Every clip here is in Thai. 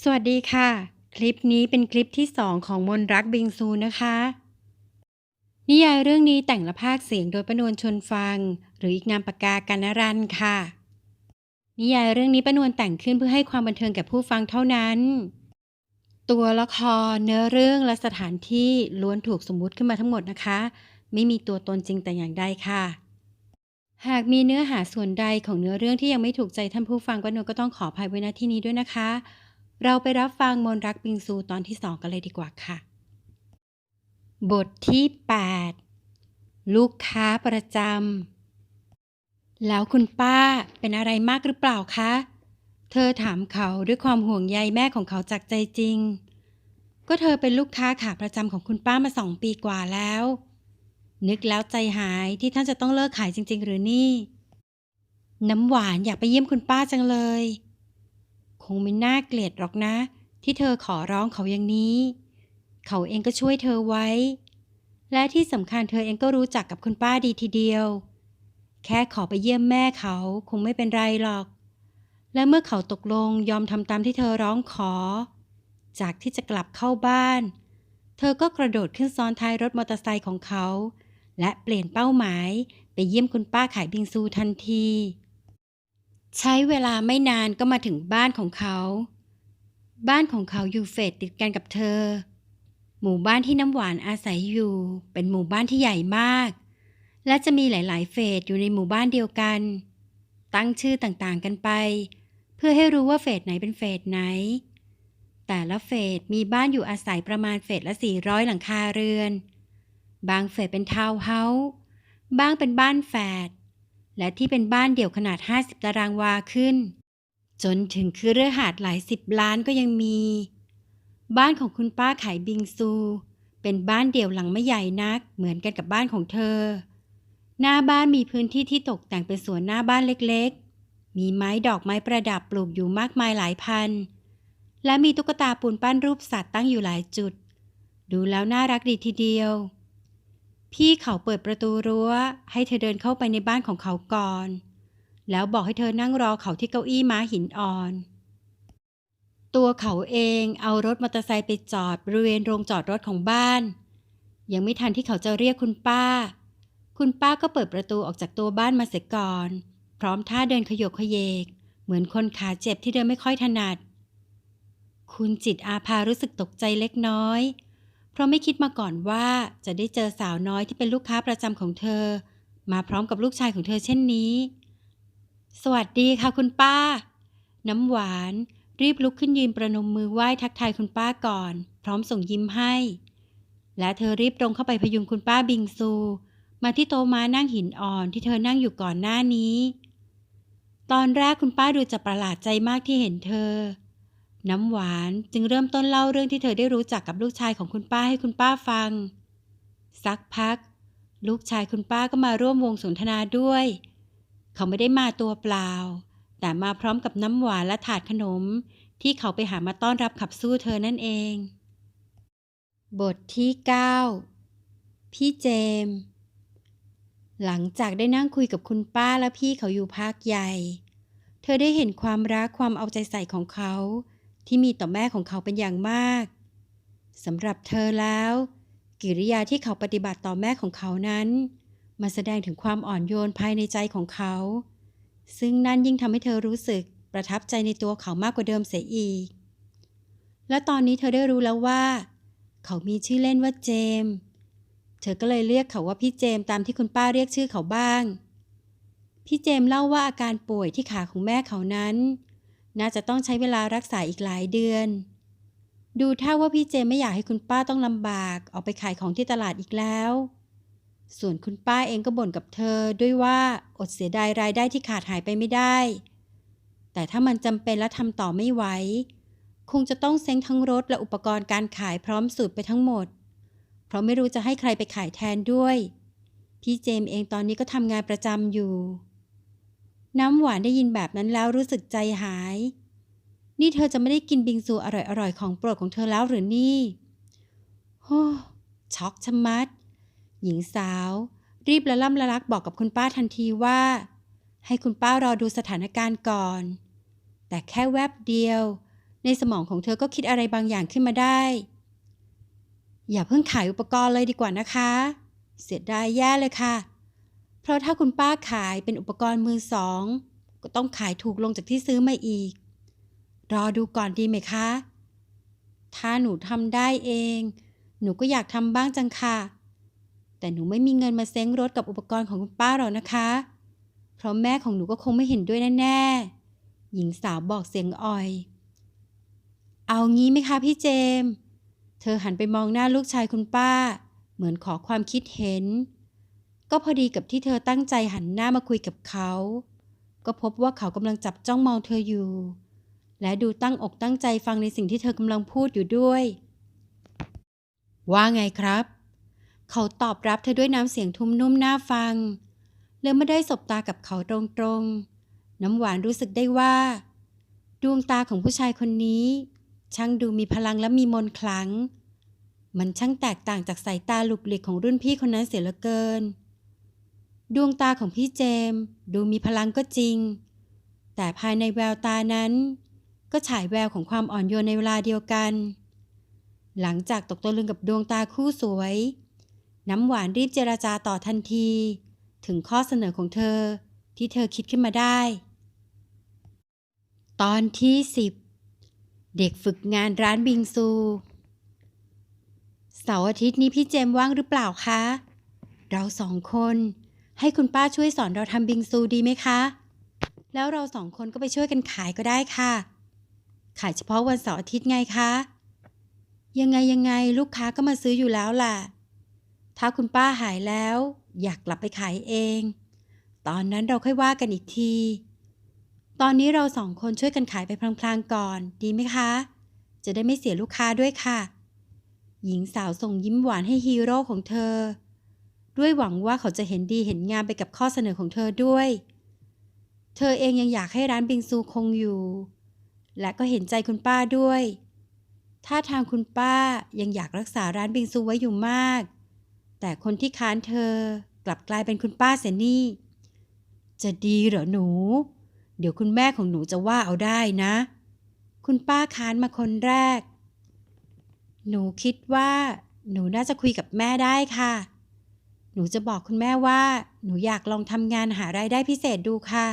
สวัสดีค่ะ คลิปนี้เป็นคลิปที่ 2 ของมนรักบิงซูนะคะ นิยายเรื่องนี้แต่งและพากย์เสียงโดยประนวลชนฟัง หรืออีกนามปากกากันนรันค่ะ นิยายเรื่องนี้ประนวลแต่งขึ้นเพื่อให้ความบันเทิงแก่ผู้ฟังเท่านั้น ตัวละครเนื้อเรื่องและสถานที่ล้วนถูกสมมุติขึ้นมาทั้งหมดนะคะ ไม่มีตัวตนจริงแต่อย่างใดค่ะหากมีเนื้อหาส่วนใดของเนื้อเรื่องที่ยังไม่ถูกใจท่านผู้ฟังป้านวลก็ต้องขออภัยไว้ณที่นี้ด้วยนะคะ เราไปรับฟังมนรักบิงซูตอนที่สองกันเลยดีกว่าค่ะ บทที่ 8 ลูกค้าประจำแล้วคุณป้าเป็นอะไรมากหรือเปล่าคะ เธอถามเขาด้วยความห่วงใยแม่ของเขาจากใจจริง ก็เธอเป็นลูกค้าขาประจำของคุณป้ามาสองปีกว่าแล้ว นึกแล้วใจหายที่ท่านจะต้องเลิกขายจริง ๆ หรือนี่ น้ำหวานอยากไปเยี่ยมคุณป้าจังเลย งไม่น่าเกลียดหรอกนะ ที่เธอขอร้องเขาอย่างนี้ เขาเองก็ช่วยเธอไว้ และที่สำคัญเธอเองก็รู้จักกับคุณป้าดีทีเดียว แค่ขอไปเยี่ยมแม่เขาคงไม่เป็นไรหรอก และเมื่อเขาตกลงยอมทำตามที่เธอร้องขอ จากที่จะกลับเข้าบ้าน เธอก็กระโดดขึ้นซ้อนท้ายรถมอเตอร์ไซค์ของเขา และเปลี่ยนเป้าหมายไปเยี่ยมคุณป้าขายบิงซูทันที ใช้เวลาไม่นานก็มาถึงบ้านของเขา บ้านของเขาอยู่เฟสติดกันกับเธอ หมู่บ้านที่น้ำหวานอาศัยอยู่ เป็นหมู่บ้านที่ใหญ่มาก และจะมีหลาย ๆ เฟสอยู่ในหมู่บ้านเดียวกัน ตั้งชื่อต่าง ๆ กันไป เพื่อให้รู้ว่าเฟสไหนเป็นเฟสไหน แต่ละเฟสมีบ้านอยู่อาศัยประมาณเฟสละ 400 หลังคาเรือน บางเฟสเป็นทาวน์เฮาส์ บ้างเป็นบ้านแฝด และที่เป็นบ้านเดี่ยวขนาด 50 ตารางวาขึ้น จนถึงคือเรือหาดหลายสิบล้านก็ยังมี บ้านของคุณป้าขายบิงซู เป็นบ้านเดี่ยวหลังไม่ใหญ่นัก เหมือนกันกับบ้านของเธอ หน้าบ้านมีพื้นที่ที่ตกแต่งเป็นสวนหน้าบ้านเล็กๆ มีไม้ดอกไม้ประดับปลูกอยู่มากมายหลายพัน และมีตุ๊กตาปูนปั้นรูปสัตว์ตั้งอยู่หลายจุด ดูแล้วน่ารักดีทีเดียว พี่เขาเปิดประตูรั้ว ให้เธอเดินเข้าไปในบ้านของเขาก่อน แล้วบอกให้เธอนั่งรอเขาที่เก้าอี้ม้าหินอ่อน ตัวเขาเองเอารถมอเตอร์ไซค์ไปจอดบริเวณโรงจอดรถของบ้าน ยังไม่ทันที่เขาจะเรียกคุณป้า คุณป้าก็เปิดประตูออกจากตัวบ้านมาเสียก่อน พร้อมท่าเดินขยกขยเยก เหมือนคนขาเจ็บที่เดินไม่ค่อยถนัด คุณจิตอาภารู้สึกตกใจเล็กน้อย ราะไม่คิดมาก่อนว่าจะได้เจอสาวน้อยที่เป็นลูกค้าประจำของเธอ มาพร้อมกับลูกชายของเธอเช่นนี้ สวัสดีค่ะคุณป้า น้ำหวานรีบลุกขึ้นยืนประนมมือไหว้ทักทายคุณป้าก่อน พร้อมส่งยิ้มให้ และเธอรีบตรงเข้าไปพยุงคุณป้าบิงซู มาที่โต๊ะม้านั่งหินอ่อนที่เธอนั่งอยู่ก่อนหน้านี้ ตอนแรกคุณป้าดูจะประหลาดใจมากที่เห็นเธอ น้ำหวานจึงเริ่มต้นเล่าเรื่องที่เธอได้รู้จักกับลูกชายของคุณป้าให้คุณป้าฟัง สักพัก ลูกชายคุณป้าก็มาร่วมวงสนทนาด้วย เขาไม่ได้มาตัวเปล่า แต่มาพร้อมกับน้ำหวานและถาดขนม ที่เขาไปหามาต้อนรับขับสู้เธอนั่นเอง บทที่ 9 พี่เจมส์หลังจากได้นั่งคุยกับคุณป้าและพี่เขาอยู่พักใหญ่ เธอได้เห็นความรักความเอาใจใส่ของเขา ที่มีต่อแม่ของเขาเป็นอย่างมากสำหรับเธอแล้ว กิริยาที่เขาปฏิบัติต่อแม่ของเขานั้นมาแสดงถึงความอ่อนโยนภายในใจของเขา ซึ่งนั่นยิ่งทำให้เธอรู้สึกประทับใจในตัวเขามากกว่าเดิมเสียอีก และตอนนี้เธอได้รู้แล้วว่า เขามีชื่อเล่นว่าเจม เธอก็เลยเรียกเขาว่าพี่เจมตามที่คุณป้าเรียกชื่อเขาบ้าง พี่เจมเล่าว่าอาการป่วยที่ขาของแม่เขานั้น น่าจะต้องใช้เวลารักษาอีกหลายเดือน ดูท่าว่าพี่เจมไม่อยากให้คุณป้าต้องลำบาก ออกไปขายของที่ตลาดอีกแล้ว ส่วนคุณป้าเองก็บ่นกับเธอด้วยว่าอดเสียดายรายได้ที่ขาดหายไปไม่ได้ แต่ถ้ามันจำเป็นและทำต่อไม่ไหวคงจะต้องเซ้งทั้งรถและอุปกรณ์การขายพร้อมสูตรไปทั้งหมด เพราะไม่รู้จะให้ใครไปขายแทนด้วย พี่เจมเองตอนนี้ก็ทำงานประจำอยู่ น้ำหวานได้ยินแบบนั้นแล้วรู้สึกใจหาย นี่เธอจะไม่ได้กินบิงซูอร่อยๆ ของโปรดของเธอแล้วหรือนี่โอ้ช็อกชะมัด หญิงสาว รีบละล่ำละลักบอกกับคุณป้าทันทีว่า ให้คุณป้ารอดูสถานการณ์ก่อน แต่แค่แวบเดียว ในสมองของเธอก็คิดอะไรบางอย่างขึ้นมาได้ อย่าเพิ่งขายอุปกรณ์เลยดีกว่านะคะ เสียดายแย่เลยค่ะ เพราะถ้าคุณป้าขายเป็นอุปกรณ์มือสอง ก็ต้องขายถูกลงจากที่ซื้อมาอีก รอดูก่อนดีไหมคะ ถ้าหนูทำได้เอง หนูก็อยากทำบ้างจังค่ะ แต่หนูไม่มีเงินมาเซ้งรถกับอุปกรณ์ของคุณป้าหรอกนะคะ เพราะแม่ของหนูก็คงไม่เห็นด้วยแน่ๆหญิงสาวบอกเสียงอ่อย เอางี้ไหมคะพี่เจม เธอหันไปมองหน้าลูกชายคุณป้า เหมือนขอความคิดเห็น ก็พอดีกับที่เธอตั้งใจหันหน้ามาคุยกับเขา ก็พบว่าเขากำลังจับจ้องมองเธออยู่ และดูตั้งอกตั้งใจฟังในสิ่งที่เธอกำลังพูดอยู่ด้วย ว่าไงครับ เขาตอบรับเธอด้วยน้ำเสียงทุ้มนุ่มน่าฟังเลยไม่ได้สบตากับเขาตรงๆ น้ำหวานรู้สึกได้ว่า ดวงตาของผู้ชายคนนี้ ช่างดูมีพลังและมีมนต์ขลัง มันช่างแตกต่างจากสายตาหลุกหลิกของรุ่นพี่คนนั้นเสียเหลือเกิน ดวงตาของพี่เจมดูมีพลังก็จริง แต่ภายในแววตานั้น ก็ฉายแววของความอ่อนโยนในเวลาเดียวกัน หลังจากตกตะลึงกับดวงตาคู่สวย น้ำหวานรีบเจราจาต่อทันที ถึงข้อเสนอของเธอที่เธอคิดขึ้นมาได้ ตอนที่ 10 เด็กฝึกงานร้านบิงซู เสาร์อาทิตย์นี้พี่เจมว่างหรือเปล่าคะ เราสองคน ให้คุณป้าช่วยสอนเราทำบิงซูดีไหมคะ แล้วเราสองคนก็ไปช่วยกันขายก็ได้ค่ะ ขายเฉพาะวันเสาร์อาทิตย์ไงคะ ยังไงยังไงลูกค้าก็มาซื้ออยู่แล้วล่ะ ถ้าคุณป้าหายแล้ว อยากกลับไปขายเอง ตอนนั้นเราค่อยว่ากันอีกที ตอนนี้เราสองคนช่วยกันขายไปพลางๆก่อน ดีไหมคะ จะได้ไม่เสียลูกค้าด้วยค่ะ หญิงสาวส่งยิ้มหวานให้ฮีโร่ของเธอ ด้วยหวังว่าเขาจะเห็นดีเห็นงามไปกับข้อเสนอของเธอด้วย เธอเองยังอยากให้ร้านบิงซูคงอยู่ และก็เห็นใจคุณป้าด้วยถ้าทางคุณป้ายังอยากรักษาร้านบิงซูไว้อยู่มาก แต่คนที่ค้านเธอกลับกลายเป็นคุณป้าเสียนี่ จะดีเหรอหนู เดี๋ยวคุณแม่ของหนูจะว่าเอาได้นะ คุณป้าค้านมาคนแรก หนูคิดว่า หนูน่าจะคุยกับแม่ได้ค่ะ นูจะบอกคุณแม่ว่า หนูอยากลองทำงานหารายได้พิเศษดูค่ะ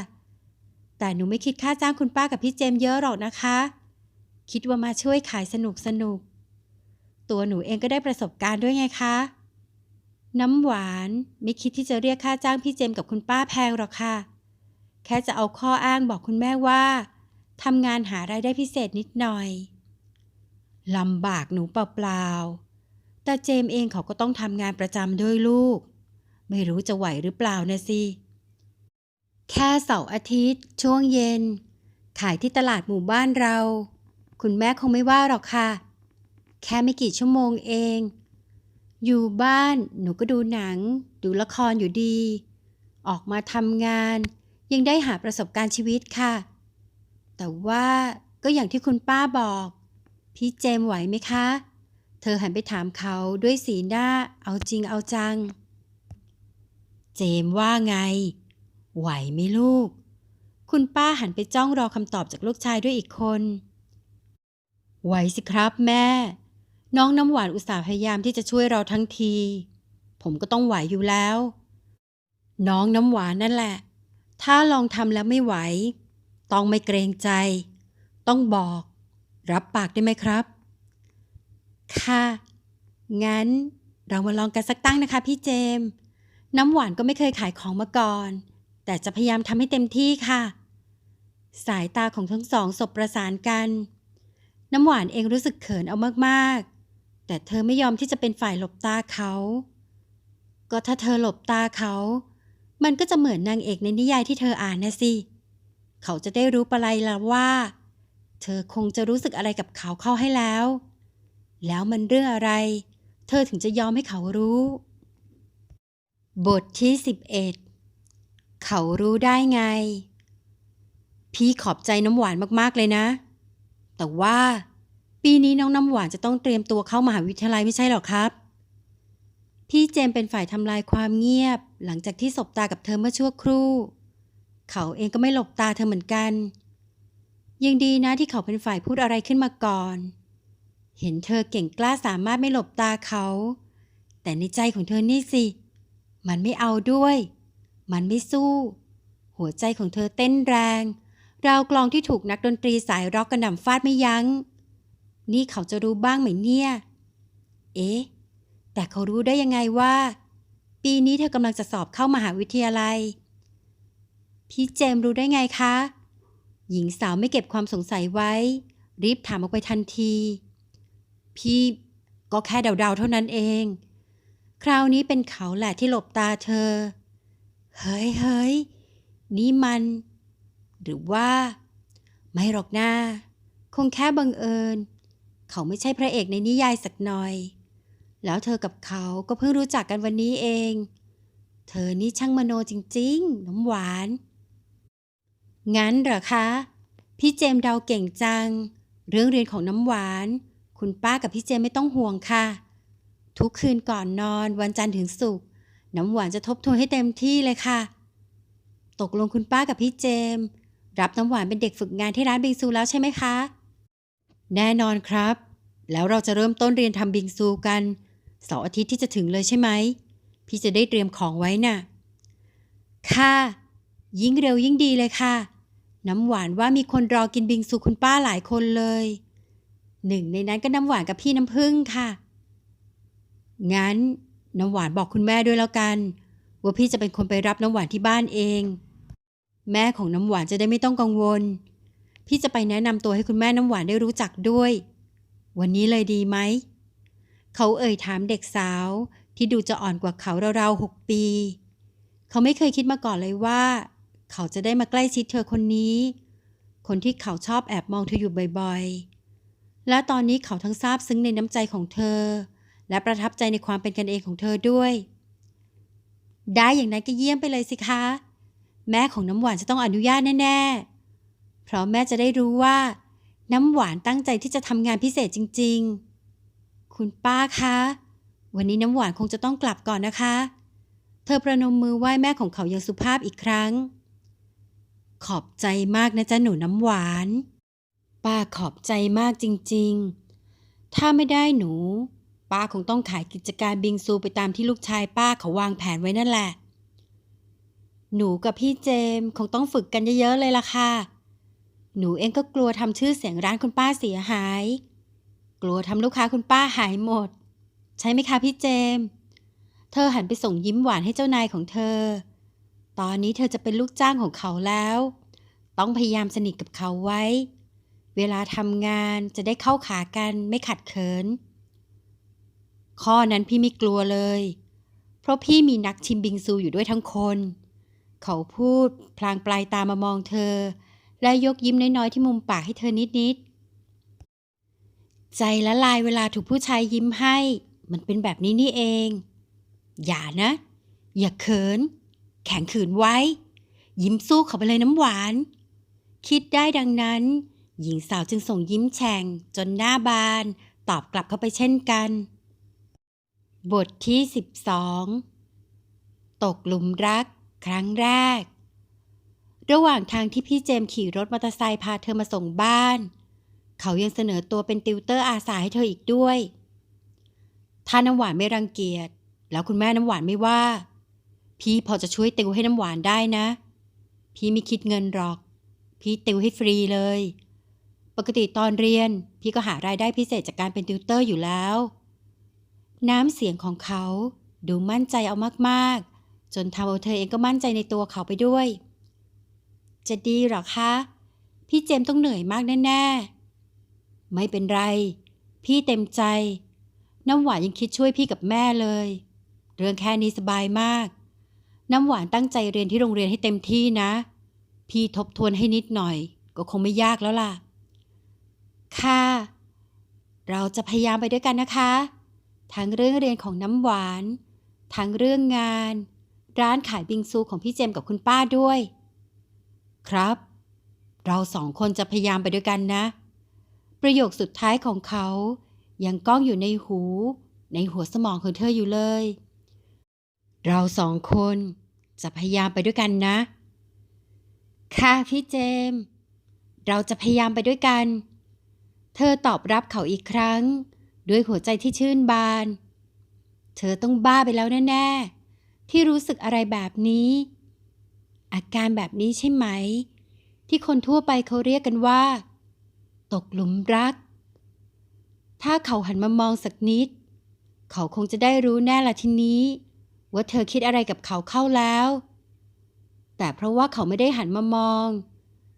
แต่หนูไม่คิดค่าจ้างคุณป้ากับพี่เจมเยอะหรอกนะคะ คิดว่ามาช่วยขายสนุกสนุก ตัวหนูเองก็ได้ประสบการณ์ด้วยไงคะ น้ำหวานไม่คิดที่จะเรียกค่าจ้างพี่เจมกับคุณป้าแพงหรอกค่ะ แค่จะเอาข้ออ้างบอกคุณแม่ว่าทำงานหารายได้พิเศษนิดหน่อยลำบากหนูเปล่าๆแต่เจมเองเขาก็ต้องทำงานประจำด้วยลูก ไม่รู้จะไหวหรือเปล่านะสิ แค่เสาร์อาทิตย์ ช่วงเย็น ขายที่ตลาดหมู่บ้านเรา คุณแม่คงไม่ว่าหรอกค่ะ แค่ไม่กี่ชั่วโมงเอง อยู่บ้านหนูก็ดูหนัง ดูละครอยู่ดี ออกมาทำงาน ยังได้หาประสบการณ์ชีวิตค่ะ แต่ว่าก็อย่างที่คุณป้าบอก พี่เจมไหวไหมคะ เธอหันไปถามเขาด้วยสีหน้าเอาจริงเอาจัง เจมว่าไง ไหวไหมลูก คุณป้าหันไปจ้องรอคำตอบจากลูกชายด้วยอีกคน ไหวสิครับแม่ น้องน้ำหวานอุตส่าห์พยายามที่จะช่วยเราทั้งที ผมก็ต้องไหวอยู่แล้ว น้องน้ำหวานนั่นแหละ ถ้าลองทำแล้วไม่ไหว ต้องไม่เกรงใจ ต้องบอก รับปากได้ไหมครับ ค่ะ งั้นเรามาลองกันสักตั้งนะคะพี่เจมส์ น้ำหวานก็ไม่เคยขายของมาก่อน แต่จะพยายามทำให้เต็มที่ค่ะ สายตาของทั้งสองสบประสานกัน น้ำหวานเองรู้สึกเขินเอามากๆ แต่เธอไม่ยอมที่จะเป็นฝ่ายหลบตาเขา ก็ถ้าเธอหลบตาเขา มันก็จะเหมือนนางเอกในนิยายที่เธออ่านนะสิ เขาจะได้รู้ปะไรละว่า เธอคงจะรู้สึกอะไรกับเขาเข้าให้แล้ว แล้วมันเรื่องอะไร เธอถึงจะยอมให้เขารู้ บทที่ 11 เขารู้ได้ไง พี่ขอบใจน้ำหวานมากๆเลยนะ แต่ว่า ปีนี้น้องน้ำหวานจะต้องเตรียมตัวเข้ามหาวิทยาลัยไม่ใช่หรอครับ พี่เจมเป็นฝ่ายทำลายความเงียบ หลังจากที่สบตากับเธอเมื่อชั่วครู่ เขาเองก็ไม่หลบตาเธอเหมือนกัน ยังดีนะที่เขาเป็นฝ่ายพูดอะไรขึ้นมาก่อน เห็นเธอเก่งกล้าสามารถไม่หลบตาเขา แต่ในใจของเธอนี่สิ มันไม่เอาด้วย มันไม่สู้ หัวใจของเธอเต้นแรง ราวกลองที่ถูกนักดนตรีสายร็อกกระหน่ำฟาดไม่ยัง้ง นี่เขาจะรู้บ้างไหมเนี่ย เอ๊ะ แต่เขารู้ได้ยังไงว่า ปีนี้เธอกำลังจะสอบเข้ามหาวิทยาลัย พี่เจมรู้ได้ไงคะ หญิงสาวไม่เก็บความสงสัยไว้ รีบถามออกไปทันที พี่ก็แค่เดาๆเท่านั้นเอง คราวนี้เป็นเขาแหละที่หลบตาเธอ เฮ้ยเฮ้ยนี่มัน หรือว่า ไม่หรอกหน้า คงแค่บังเอิญ เขาไม่ใช่พระเอกในนิยายสักหน่อย แล้วเธอกับเขาก็เพิ่งรู้จักกันวันนี้เอง เธอนี่ช่างมโนจริง ๆ น้ำหวาน งั้นเหรอคะ พี่เจมเดาเก่งจัง เรื่องเรียนของน้ำหวาน คุณป้ากับพี่เจมไม่ต้องห่วงค่ะ ทุกคืนก่อนนอนวันจันทร์ถึงศุกร์น้ำหวานจะทบทวนให้เต็มที่เลยค่ะ ตกลงคุณป้ากับพี่เจมส์รับน้ำหวานเป็นเด็กฝึกงานที่ร้านบิงซูแล้วใช่ไหมคะ แน่นอนครับ แล้วเราจะเริ่มต้นเรียนทำบิงซูกันเสาร์อาทิตย์ที่จะถึงเลยใช่ไหม พี่จะได้เตรียมของไว้น่ะ ค่ะ ยิ่งเร็วยิ่งดีเลยค่ะ น้ำหวานว่ามีคนรอกินบิงซูคุณป้าหลายคนเลย หนึ่งในนั้นก็น้ำหวานกับพี่น้ำพึ่งค่ะ งั้นน้ำหวานบอกคุณแม่ด้วยแล้วกัน ว่าพี่จะเป็นคนไปรับน้ำหวานที่บ้านเอง แม่ของน้ำหวานจะได้ไม่ต้องกังวล พี่จะไปแนะนำตัวให้คุณแม่น้ำหวานได้รู้จักด้วย วันนี้เลยดีไหม เขาเอ่ยถามเด็กสาว ที่ดูจะอ่อนกว่าเขาราวๆหกปี เขาไม่เคยคิดมาก่อนเลยว่า เขาจะได้มาใกล้ชิดเธอคนนี้ คนที่เขาชอบแอบมองเธออยู่บ่อยๆ และตอนนี้เขาทั้งซาบซึ้งในน้ำใจของเธอ และประทับใจในความเป็นกันเองของเธอด้วย ได้อย่างนั้นก็เยี่ยมไปเลยสิคะ แม่ของน้ำหวานจะต้องอนุญาตแน่ๆ เพราะแม่จะได้รู้ว่า น้ำหวานตั้งใจที่จะทำงานพิเศษจริง ๆ คุณป้าคะ วันนี้น้ำหวานคงจะต้องกลับก่อนนะคะ เธอประนมมือไหว้แม่ของเขาอย่างสุภาพอีกครั้ง ขอบใจมากนะจ๊ะหนูน้ำหวาน ป้าขอบใจมากจริง ๆ ถ้าไม่ได้หนู ป้าคงต้องขายกิจการบิงซูไปตามที่ลูกชายป้าเขาวางแผนไว้นั่นแหละ หนูกับพี่เจมคงต้องฝึกกันเยอะๆเลยล่ะค่ะ หนูเองก็กลัวทำชื่อเสียงร้านคุณป้าเสียหาย กลัวทำลูกค้าคุณป้าหายหมด ใช่ไหมคะพี่เจม เธอหันไปส่งยิ้มหวานให้เจ้านายของเธอ ตอนนี้เธอจะเป็นลูกจ้างของเขาแล้ว ต้องพยายามสนิทกับเขาไว้ เวลาทำงานจะได้เข้าขากันไม่ขัดเขิน ข้อนั้นพี่ไม่กลัวเลย เพราะพี่มีนักชิมบิงซูอยู่ด้วยทั้งคน เขาพูดพลางปลายตามามองเธอ และยกยิ้มน้อยๆที่มุมปากให้เธอนิดๆ ใจละลายเวลาถูกผู้ชายยิ้มให้ มันเป็นแบบนี้นี่เอง อย่านะ อย่าเขิน แข็งขืนไว้ ยิ้มสู้เขาไปเลยน้ำหวาน คิดได้ดังนั้น หญิงสาวจึงส่งยิ้มแฉ่งจนหน้าบาน ตอบกลับเข้าไปเช่นกัน บทที่ 12 ตกหลุมรัก ครั้งแรก ระหว่างทางที่พี่เจมขี่รถมอเตอร์ไซค์พาเธอมาส่งบ้าน เขายังเสนอตัวเป็นติวเตอร์อาสาให้เธออีกด้วย ถ้าน้ำหวานไม่รังเกียจ แล้วคุณแม่น้ำหวานไม่ว่า พี่พอจะช่วยติวให้น้ำหวานได้นะ พี่ไม่คิดเงินหรอก พี่ติวให้ฟรีเลย ปกติตอนเรียน พี่ก็หารายได้พิเศษจากการเป็นติวเตอร์อยู่แล้ว น้ำเสียงของเขาดูมั่นใจเอามากๆ จนทำเอาเธอเองก็มั่นใจในตัวเขาไปด้วย จะดีหรอคะ พี่เจมต้องเหนื่อยมากแน่ๆ ไม่เป็นไร พี่เต็มใจ น้ำหวานยังคิดช่วยพี่กับแม่เลย เรื่องแค่นี้สบายมาก น้ำหวานตั้งใจเรียนที่โรงเรียนให้เต็มที่นะ พี่ทบทวนให้นิดหน่อย ก็คงไม่ยากแล้วล่ะ ค่ะ เราจะพยายามไปด้วยกันนะคะ ทั้งเรื่องเรียนของน้ำหวาน ทั้งเรื่องงาน ร้านขายบิงซูของพี่เจมกับคุณป้าด้วย ครับ เราสองคนจะพยายามไปด้วยกันนะ ประโยคสุดท้ายของเขา ยังก้องอยู่ในหู ในหัวสมองของเธออยู่เลย เราสองคนจะพยายามไปด้วยกันนะ ค่ะพี่เจม เราจะพยายามไปด้วยกัน เธอตอบรับเขาอีกครั้ง ด้วยหัวใจที่ชื่นบาน เธอต้องบ้าไปแล้วแน่ๆ ที่รู้สึกอะไรแบบนี้ อาการแบบนี้ใช่ไหม ที่คนทั่วไปเขาเรียกกันว่า ตกหลุมรัก ถ้าเขาหันมามองสักนิด เขาคงจะได้รู้แน่ละทีนี้ ว่าเธอคิดอะไรกับเขาเข้าแล้ว แต่เพราะว่าเขาไม่ได้หันมามอง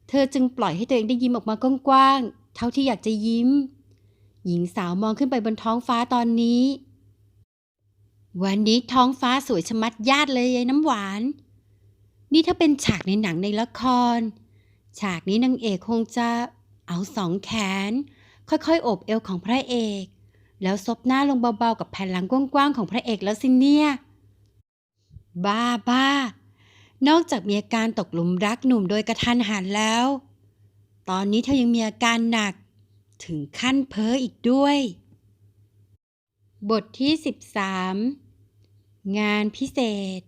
เธอจึงปล่อยให้ตัวเองได้ยิ้มออกมากว้างๆ เท่าที่อยากจะยิ้ม หญิงสาวมองขึ้นไปบนท้องฟ้าตอนนี้ วันนี้ท้องฟ้าสวยชะมัดญาติเลยยายน้ำหวาน นี่ถ้าเป็นฉากในหนังในละคร ฉากนี้นางเอกคงจะเอาสองแขน ค่อยๆโอบเอวของพระเอก แล้วซบหน้าลงเบาๆกับแผ่นหลังกว้างๆของพระเอกแล้วสิเนี่ยบ้าบ้านอกจากมีอาการตกหลุมรักหนุ่มโดยกระทันหันแล้ว ตอนนี้เธอยังมีอาการหนัก ถึงขั้นเพ้ออีกด้วย บทที่ 13 งานพิเศษ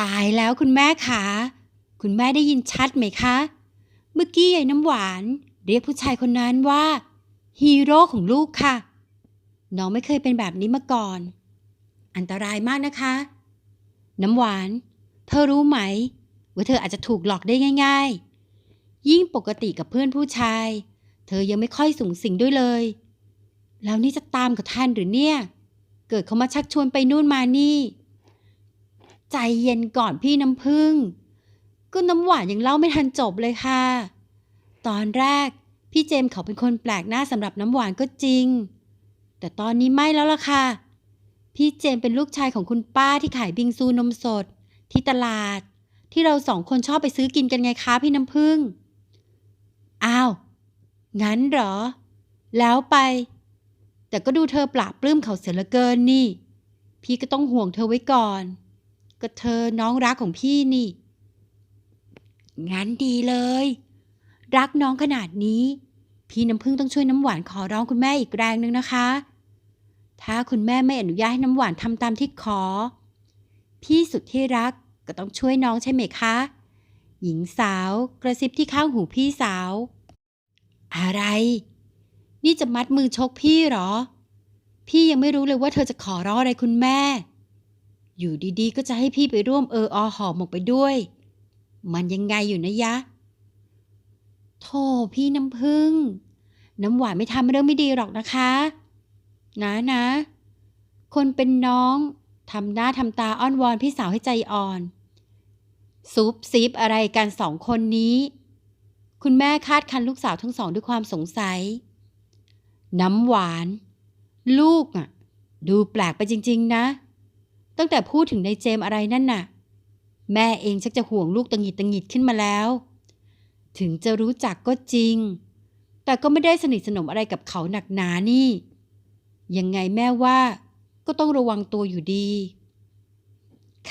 ตายแล้วคุณแม่ขาคุณแม่ได้ยินชัดไหมคะ เมื่อกี้ยายน้ำหวาน เรียกผู้ชายคนนั้นว่า ฮีโร่ของลูกค่ะ น้องไม่เคยเป็นแบบนี้มาก่อน อันตรายมากนะคะ น้ำหวาน เธอรู้ไหม ว่าเธออาจจะถูกหลอกได้ง่าย ๆ ยิ่งปกติกับเพื่อนผู้ชาย เธอยังไม่ค่อยสูงสิงด้วยเลย แล้วนี่จะตามกับท่านหรือเนี่ย เกิดเขามาชักชวนไปนู่นมานี่ ใจเย็นก่อนพี่น้ำพึ่งก็น้ำหวานยังเล่าไม่ทันจบเลยค่ะ ตอนแรกพี่เจมเขาเป็นคนแปลกหน้าสำหรับน้ำหวานก็จริง แต่ตอนนี้ไม่แล้วล่ะค่ะ พี่เจมเป็นลูกชายของคุณป้าที่ขายบิงซูนมสด ที่ตลาด ที่เราสองคนชอบไปซื้อกินกันไงคะพี่น้ำพึ่ง อ้าว งั้นเหรอ แล้วไป แต่ก็ดูเธอปราบปลื้มเขาเสียเหลือเกินนี่ พี่ก็ต้องห่วงเธอไว้ก่อน ก็เธอน้องรักของพี่นี่ งั้นดีเลย รักน้องขนาดนี้ พี่น้ำพึ่งต้องช่วยน้ำหวานขอร้องคุณแม่อีกแรงนึงนะคะ ถ้าคุณแม่ไม่อนุญาตให้น้ำหวานทำตามที่ขอ พี่สุดที่รักก็ต้องช่วยน้องใช่ไหมคะหญิงสาวกระซิบที่ข้างหูพี่สาว อะไร นี่จะมัดมือชกพี่เหรอ พี่ยังไม่รู้เลยว่าเธอจะขอร้องอะไรคุณแม่ อยู่ดีๆ ก็จะให้พี่ไปร่วมเอออหอมกไปด้วย มันยังไงอยู่นะยะ โธ่พี่น้ำพึ่ง น้ำหวานไม่ทำเรื่องไม่ดีหรอกนะคะ นะนะ คนเป็นน้องทำหน้าทำตาอ้อนวอนพี่สาวให้ใจอ่อน ซุบซิบอะไรกันสองคนนี้ คุณแม่คาดคันลูกสาวทั้งสองด้วยความสงสัย น้ำหวาน ลูกอะดูแปลกไปจริง ๆ นะ ตั้งแต่พูดถึงในเจมอะไรนั่นน่ะ แม่เองชักจะห่วงลูกตังหิดตังหิดขึ้นมาแล้ว ถึงจะรู้จักก็จริง แต่ก็ไม่ได้สนิทสนมอะไรกับเขาหนักหนานี่ ยังไงแม่ว่าก็ต้องระวังตัวอยู่ดี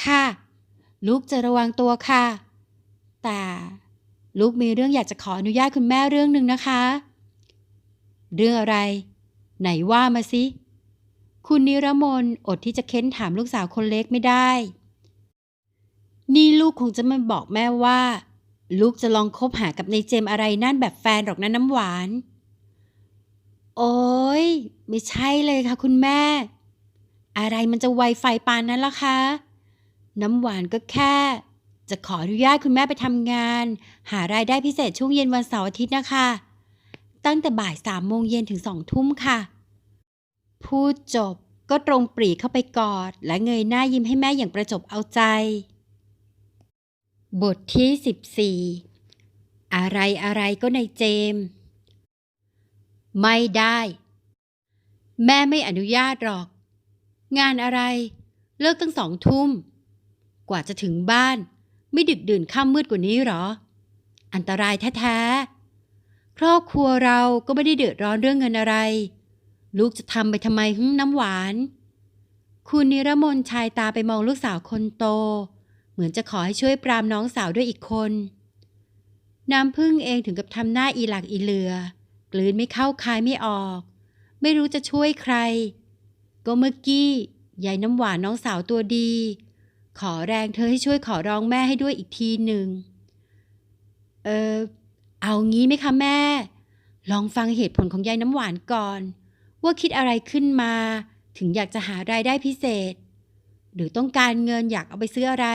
ค่ะ ลูกจะระวังตัวค่ะ แต่ ลูกมีเรื่องอยากจะขออนุญาตคุณแม่เรื่องหนึ่งนะคะ เรื่องอะไร ไหนว่ามาสิ คุณนิรมนอดที่จะเค้นถามลูกสาวคนเล็กไม่ได้ นี่ลูกคงจะไม่บอกแม่ว่า ลูกจะลองคบหากับในเจมอะไรนั่นแบบแฟนหรอกนะน้ำหวาน โอ้ยไม่ใช่เลยค่ะคุณแม่ อะไรมันจะไวไฟปานนั้นล่ะคะ น้ำหวานก็แค่ จะขออนุญาตคุณแม่ไปทำงาน หารายได้พิเศษช่วงเย็นวันเสาร์อาทิตย์นะคะ ตั้งแต่บ่ายสามโมงเย็นถึงสองทุ่มค่ะ พูดจบก็ตรงปรีเข้าไปกอด และเงยหน้ายิ้มให้แม่อย่างประจบเอาใจ บทที่สิบสี่อะไรอะไรก็ในเจม ไม่ได้ แม่ไม่อนุญาตหรอก งานอะไร เลิกตั้งสองทุ่ม กว่าจะถึงบ้าน ไม่ดึกดื่นค่ำมืดกว่านี้หรอ อันตรายแท้ๆ ครอบครัวเราก็ไม่ได้เดือดร้อนเรื่องเงินอะไร ลูกจะทำไปทำไมหึน้ำหวาน คุณนิรมนชายตาไปมองลูกสาวคนโต เหมือนจะขอให้ช่วยปรามน้องสาวด้วยอีกคน น้ำพึ่งเองถึงกับทำหน้าอีหลักอีเหลือกลืนไม่เข้าคายไม่ออก ไม่รู้จะช่วยใคร ก็เมื่อกี้ยายน้ำหวานน้องสาวตัวดี ขอแรงเธอให้ช่วยขอร้องแม่ให้ด้วยอีกทีหนึ่ง เออเอางี้ไหมคะแม่ ลองฟังเหตุผลของยายน้ำหวานก่อน ว่าคิดอะไรขึ้นมา ถึงอยากจะหารายได้พิเศษ หรือต้องการเงินอยากเอาไปซื้ออะไร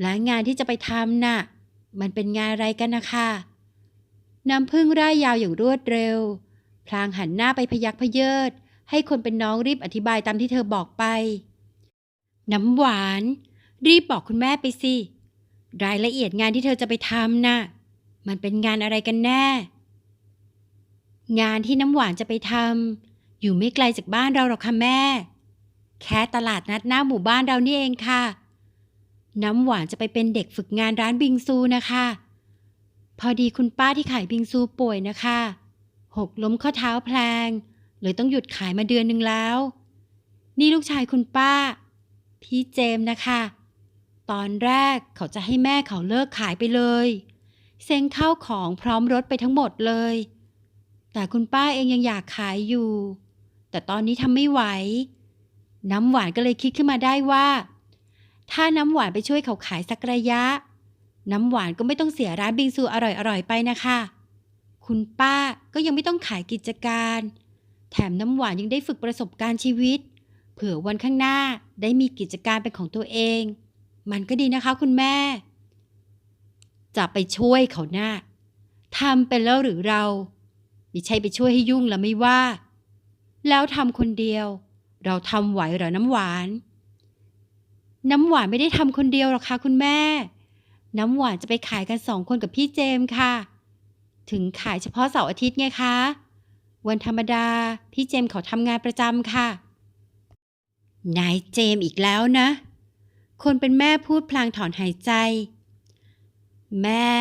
และงานที่จะไปทำน่ะ มันเป็นงานอะไรกันนะคะน้ำพึ่งร่ายยาวอย่างรวดเร็ว พลางหันหน้าไปพยักพเยิด ให้คนเป็นน้องรีบอธิบายตามที่เธอบอกไป น้ำหวาน รีบบอกคุณแม่ไปสิ รายละเอียดงานที่เธอจะไปทำน่ะ มันเป็นงานอะไรกันแน่ งานที่น้ำหวานจะไปทำอยู่ไม่ไกลจากบ้านเราหรอกค่ะแม่ แค่ตลาดนัดหน้าหมู่บ้านเรานี่เองค่ะ น้ำหวานจะไปเป็นเด็กฝึกงานร้านบิงซูนะคะ พอดีคุณป้าที่ขายบิงซูป่วยนะคะ หกล้มข้อเท้าแพลงเลยต้องหยุดขายมาเดือนหนึ่งแล้ว นี่ลูกชายคุณป้า พี่เจมส์นะคะ ตอนแรกเขาจะให้แม่เขาเลิกขายไปเลยเซ็งข้าวของพร้อมรถไปทั้งหมดเลย แต่คุณป้าเองยังอยากขายอยู่ แต่ตอนนี้ทำไม่ไหว น้ำหวานก็เลยคิดขึ้นมาได้ว่า ถ้าน้ำหวานไปช่วยเขาขายสักระยะ น้ำหวานก็ไม่ต้องเสียร้านบิงซูอร่อยๆไปนะคะ คุณป้าก็ยังไม่ต้องขายกิจการ แถมน้ำหวานยังได้ฝึกประสบการณ์ชีวิต เผื่อวันข้างหน้าได้มีกิจการเป็นของตัวเอง มันก็ดีนะคะคุณแม่ จะไปช่วยเขาหน้าทำเป็นแล้วหรือเราไม่ใช่ไปช่วยให้ยุ่งแล้วไม่ว่า แล้วทำคนเดียว เราทำไหวหรอน้ำหวาน น้ำหวานไม่ได้ทำคนเดียวหรอกค่ะคุณแม่ น้ำหวานจะไปขายกันสองคนกับพี่เจมส์ค่ะ ถึงขายเฉพาะเสาร์อาทิตย์ไงคะ วันธรรมดาพี่เจมส์เขาทำงานประจำค่ะ นายเจมส์อีกแล้วนะ คนเป็นแม่พูดพลางถอนหายใจ แม่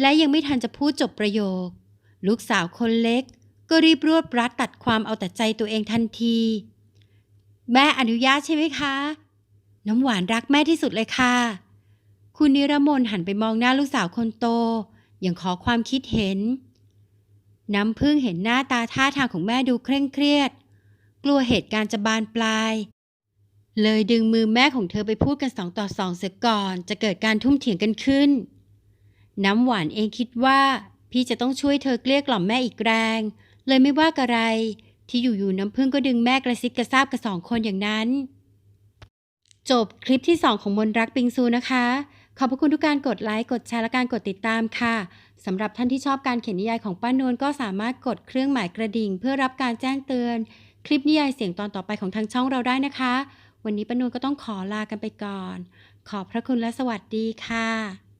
และยังไม่ทันจะพูดจบประโยค ลูกสาวคนเล็ก ก็รีบรวบรัดตัดความเอาแต่ใจตัวเองทันที แม่อนุญาตใช่ไหมคะ น้ำหวานรักแม่ที่สุดเลยค่ะ คุณนิรมนหันไปมองหน้าลูกสาวคนโต อย่างขอความคิดเห็น น้ำพึ่งเห็นหน้าตาท่าทางของแม่ดูเคร่งเครียด กลัวเหตุการณ์จะบานปลาย เลยดึงมือแม่ของเธอไปพูดกันสองต่อสองเสียก่อน จะเกิดการทุ่มเถียงกันขึ้น น้ำหวานเองคิดว่า พี่จะต้องช่วยเธอเกลี้ยกล่อมแม่อีกแรง เลยไม่ว่ากระไร ที่อยู่ๆน้ำพึ่งก็ดึงแม่กระซิบกระซาบกับสองคนอย่างนั้น จบคลิปที่2ของมนรักปิงซูนะคะขอบพระคุณทุกการกดไลค์ กดแชร์และการกดติดตามค่ะ สำหรับท่านที่ชอบการเขียนนิยายของป้านวลก็สามารถกดเครื่องหมายกระดิ่ง เพื่อรับการแจ้งเตือน คลิปนิยายเสียงตอนต่อไปของทางช่องเราได้นะคะ วันนี้ปนูนก็ต้องขอลากันไปก่อน ขอบพระคุณและสวัสดีค่ะ